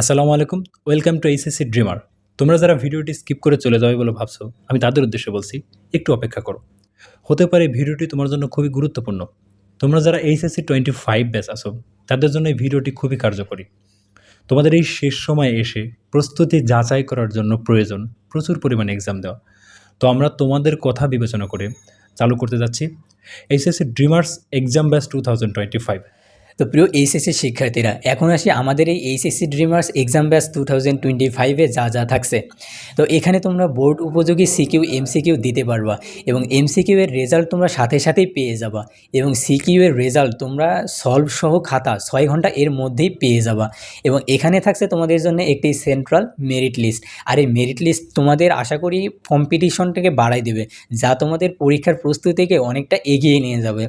আসসালামু আলাইকুম, welcome to HSC dreamer তোমরা যারা ভিডিওটি স্কিপ করে চলে যাবে বলে ভাবছ, আমি তাদের উদ্দেশ্যে বলছি, একটু অপেক্ষা করো। হতে পারে ভিডিওটি তোমার জন্য খুবই গুরুত্বপূর্ণ। তোমরা যারা এইচএসসি টোয়েন্টি ফাইভ ব্যাচ আসো তাদের জন্য এই ভিডিওটি খুবই কার্যকরী। তোমাদের এই শেষ সময়ে এসে প্রস্তুতি যাচাই করার জন্য প্রয়োজন প্রচুর পরিমাণে এক্সাম দেওয়া। তো আমরা তোমাদের কথা বিবেচনা করে চালু করতে যাচ্ছি HSC dreamers exam batch two thousand twenty five তো প্রিয় এইচএসসি শিক্ষার্থীরা, এখন আসি আমাদের এই HSC dreamers exam batch two thousand twenty ফাইভে যা যা থাকছে। তো এখানে তোমরা বোর্ড উপযোগী সিকিউ, এমসিকিউ দিতে পারবা এবং এমসিকিউ এর রেজাল্ট তোমরা সাথে সাথেই পেয়ে যাবা এবং সিকিউ এর রেজাল্ট তোমরা সলভ সহ খাতা ছয় ঘণ্টা এর মধ্যেই পেয়ে যাবা এবং এখানে থাকছে তোমাদের জন্য একটি সেন্ট্রাল মেরিট লিস্ট আর এই মেরিট লিস্ট তোমাদের আশা করি কম্পিটিশনটাকে বাড়াই দেবে যা তোমাদের পরীক্ষার প্রস্তুতিকে অনেকটা এগিয়ে নিয়ে যাবে।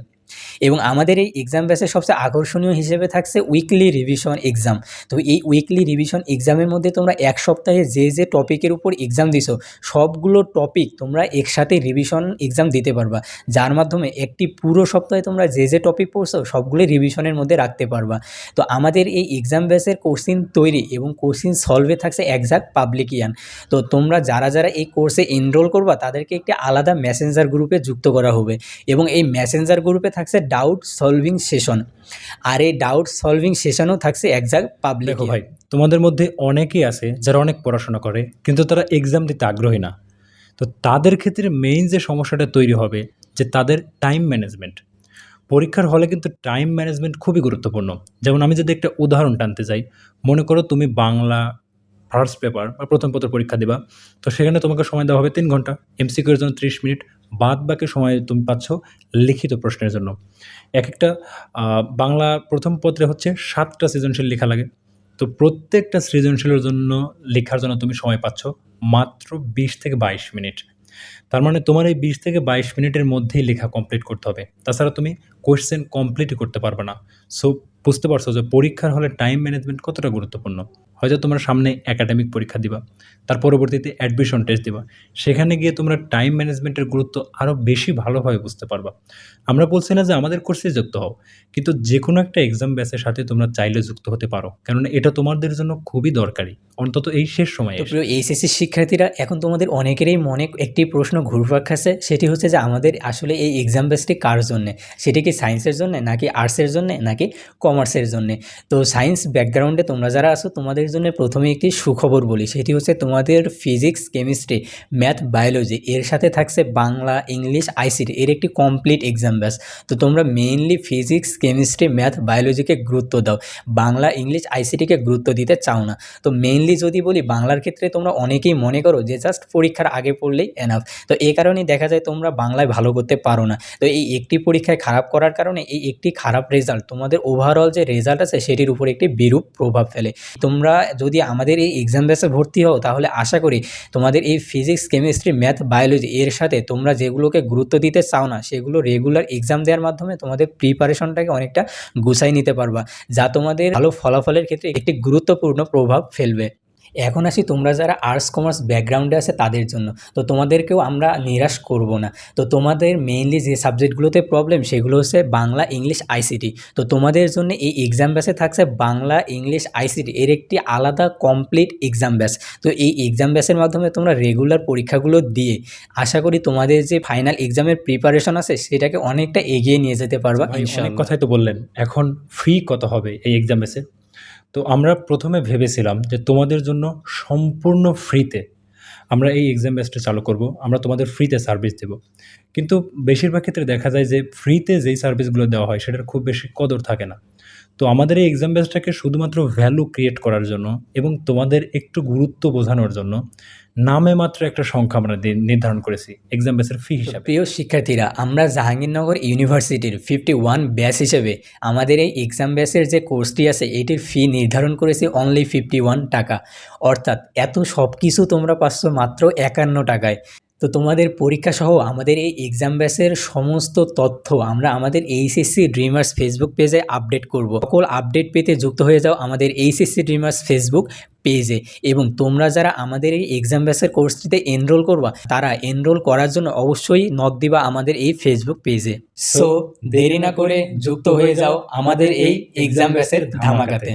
এবং আমাদের এই এক্সাম ব্যাচের সবচেয়ে আকর্ষণীয় হিসেবে থাকছে উইকলি রিভিশন এক্সাম তো এই উইকলি রিভিশন এক্সামের মধ্যে তোমরা এক সপ্তাহে যে যে টপিকের উপর এক্সাম দিছো, সবগুলো টপিক তোমরা একসাথে রিভিশন এক্সাম দিতে পারবা। যার মাধ্যমে একটি পুরো সপ্তাহে তোমরা যে যে টপিক পড়ছো, সবগুলো রিভিশনের মধ্যে রাখতে পারবা। তো আমাদের এই এক্সাম ব্যাচের কোশ্চিন তৈরি এবং কোশ্চিন সলভে থাকছে একজাক্ট পাবলিকিয়ান তো তোমরা যারা যারা এই কোর্সে এনরোল করবা, তাদেরকে একটি আলাদা মেসেঞ্জার গ্রুপে যুক্ত করা হবে। এবং এই মেসেঞ্জার গ্রুপে থাকছে ডাউট সলভিং সেশন আর এই ডাউট সলভিং সেশনও থাকছে একজাক্ট পাবলিক ভাই তোমাদের মধ্যে অনেকেই আছে যারা অনেক পড়াশোনা করে কিন্তু তারা এক্সাম দিতে আগ্রহী না। তো তাদের ক্ষেত্রে মেইন যে সমস্যাটা তৈরি হবে যে তাদের টাইম ম্যানেজমেন্ট পরীক্ষার হলে কিন্তু টাইম ম্যানেজমেন্ট খুবই গুরুত্বপূর্ণ। যেমন আমি যদি একটা উদাহরণ টানতে চাই মনে করো তুমি বাংলা ফার্স্ট পেপার বা প্রথম পত্র পরীক্ষা দিবা তো সেখানে তোমাকে সময় দেওয়া হবে তিন ঘণ্টা। এমসিকিউর জন্য ত্রিশ মিনিট বাদ বাকি সময় তুমি পাচ্ছ লিখিত প্রশ্নের জন্য। এক একটা বাংলা প্রথম পত্রে হচ্ছে সাতটা সৃজনশীল লেখা লাগে। তো প্রত্যেকটা সৃজনশীলের জন্য লেখার জন্য তুমি সময় পাচ্ছ মাত্র বিশ থেকে বাইশ মিনিট। তার মানে তোমার এই বিশ থেকে বাইশ মিনিটের মধ্যেই লেখা কমপ্লিট করতে হবে। তাছাড়া তুমি কোয়েশ্চেন কমপ্লিটই করতে পারবে না। সো বুঝতে পারছ যে পরীক্ষার হলে টাইম ম্যানেজমেন্ট কতটা গুরুত্বপূর্ণ? হয়তো তোমরা সামনে একাডেমিক পরীক্ষা দিবা তার পরবর্তীতে অ্যাডমিশন টেস্ট দিবা। সেখানে গিয়ে তোমরা টাইম ম্যানেজমেন্টের গুরুত্ব আরও বেশি ভালোভাবে বুঝতে পারবা। আমরা বলছি না যে আমাদের কোর্সে যুক্ত হও কিন্তু যে কোনো একটা এক্সাম ব্যাচের সাথে তোমরা চাইলে যুক্ত হতে পারো কেননা এটা তোমাদের জন্য খুবই দরকারি অন্তত এই শেষ সময়ে এইচএসসি শিক্ষার্থীরা এখন তোমাদের অনেকেরই মনে একটি প্রশ্ন ঘুরপাক খাচ্ছে সেটি হচ্ছে যে আমাদের আসলে এই এক্সাম বেসটি কার জন্যে? সেটি কি সায়েন্সের জন্য নাকি আর্টসের জন্য নাকি কমার্সের জন্য? তো সায়েন্স ব্যাকগ্রাউন্ডে তোমরা যারা আছো তোমাদের জন্য প্রথমে একটি সুখবর বলি, সেটি হচ্ছে তোমাদের ফিজিক্স কেমিস্ট্রি ম্যাথ বায়োলজি এর সাথে থাকছে বাংলা ইংলিশ আইসিটি এর একটি কমপ্লিট এক্সাম ব্যাস। তো তোমরা মেইনলি ফিজিক্স কেমিস্ট্রি ম্যাথ বায়োলজিকে গুরুত্ব দাও। বাংলা ইংলিশ আইসিটিকে গুরুত্ব দিতে চাও না। তো মেইনলি যদি বলি, বাংলার ক্ষেত্রে তোমরা অনেকেই মনে করো যে জাস্ট পরীক্ষার আগে পড়লেই এনাফ তো এই কারণেই দেখা যায় তোমরা বাংলায় ভালো করতে পারো না। তো এই একটি পরীক্ষায় খারাপ করার কারণে এই একটি খারাপ রেজাল্ট তোমাদের ওভারঅল যে রেজাল্ট আছে, সেটির উপর একটি বিরূপ প্রভাব ফেলে। তোমরা যদি আমাদের এই এক্সাম ব্যাসে ভর্তি হও, তাহলে আশা করি তোমাদের এই ফিজিক্স কেমিস্ট্রি ম্যাথ বায়োলজি এর সাথে তোমরা যেগুলোকে গুরুত্ব দিতে চাও না, সেগুলো রেগুলার এক্সাম দেওয়ার মাধ্যমে তোমাদের প্রিপারেশনটাকে অনেকটা গুছাই নিতে পারবা, যা তোমাদের ভালো ফলাফলের ক্ষেত্রে একটি গুরুত্বপূর্ণ প্রভাব ফেলবে। এখন আসি তোমরা যারা আর্টস কমার্স ব্যাকগ্রাউন্ডে আছে তাদের জন্য। তো তোমাদেরকেও আমরা নিরাশ করব না। তো তোমাদের মেইনলি যে সাবজেক্টগুলোতে প্রবলেম সেগুলো হচ্ছে বাংলা ইংলিশ আইসিটি তো তোমাদের জন্য এই এক্সাম ব্যাসে থাকছে বাংলা ইংলিশ আইসিটি এর একটি আলাদা কমপ্লিট এক্সাম ব্যাস তো এই এক্সাম ব্যাসের মাধ্যমে তোমরা রেগুলার পরীক্ষাগুলো দিয়ে আশা করি তোমাদের যে ফাইনাল এক্সামের প্রিপারেশন আছে সেটাকে অনেকটা এগিয়ে নিয়ে যেতে পারবা অনেক কথাই তো বললেন। এখন ফি কত হবে এই এক্সাম বেসে তো আমরা প্রথমে ভেবেছিলাম যে তোমাদের জন্য সম্পূর্ণ ফ্রিতে আমরা এই এক্সাম বেসটা চালু করব, আমরা তোমাদের ফ্রিতে সার্ভিস দেব। কিন্তু বেশিরভাগ ক্ষেত্রে দেখা যায় যে ফ্রিতে যেই সার্ভিসগুলো দেওয়া হয়, সেটার খুব বেশি কদর থাকে না। তো আমাদের এই এক্সাম বেসটাকে শুধুমাত্র ভ্যালু ক্রিয়েট করার জন্য এবং তোমাদের একটু গুরুত্ব বোঝানোর জন্য নামে মাত্র একটা সংখ্যা আমরা নির্ধারণ করেছি এক্সাম বেসের ফি হিসাবে। প্রিয় শিক্ষার্থীরা, আমরা জাহাঙ্গীরনগর ইউনিভার্সিটির ফিফটি ওয়ান ব্যাচ হিসেবে আমাদের এই এক্সাম ব্যাচের যে কোর্সটি আছে, এটির ফি নির্ধারণ করেছি অনলি ফিফটি ওয়ান টাকা। অর্থাৎ এত সব কিছু তোমরা পাচ্ছ মাত্র একান্ন টাকায়। তো তোমাদের পরীক্ষা সহ আমাদের এই এক্সাম ব্যাচের সমস্ত তথ্য আমরা আমাদের এইচএসসি ড্রিমার্স ফেসবুক পেজে আপডেট করব। সকল আপডেট পেতে যুক্ত হয়ে যাও আমাদের এইচএসসি ড্রিমার্স ফেসবুক পেজে এবং তোমরা যারা আমাদের এই এক্সাম ব্যাচের কোর্সটিতে এনরোল করবা, তারা এনরোল করার জন্য অবশ্যই নক দিবা আমাদের এই ফেসবুক পেজে সো দেরি না করে যুক্ত হয়ে যাও আমাদের এই এক্সাম ব্যাচের ধামাকাতে।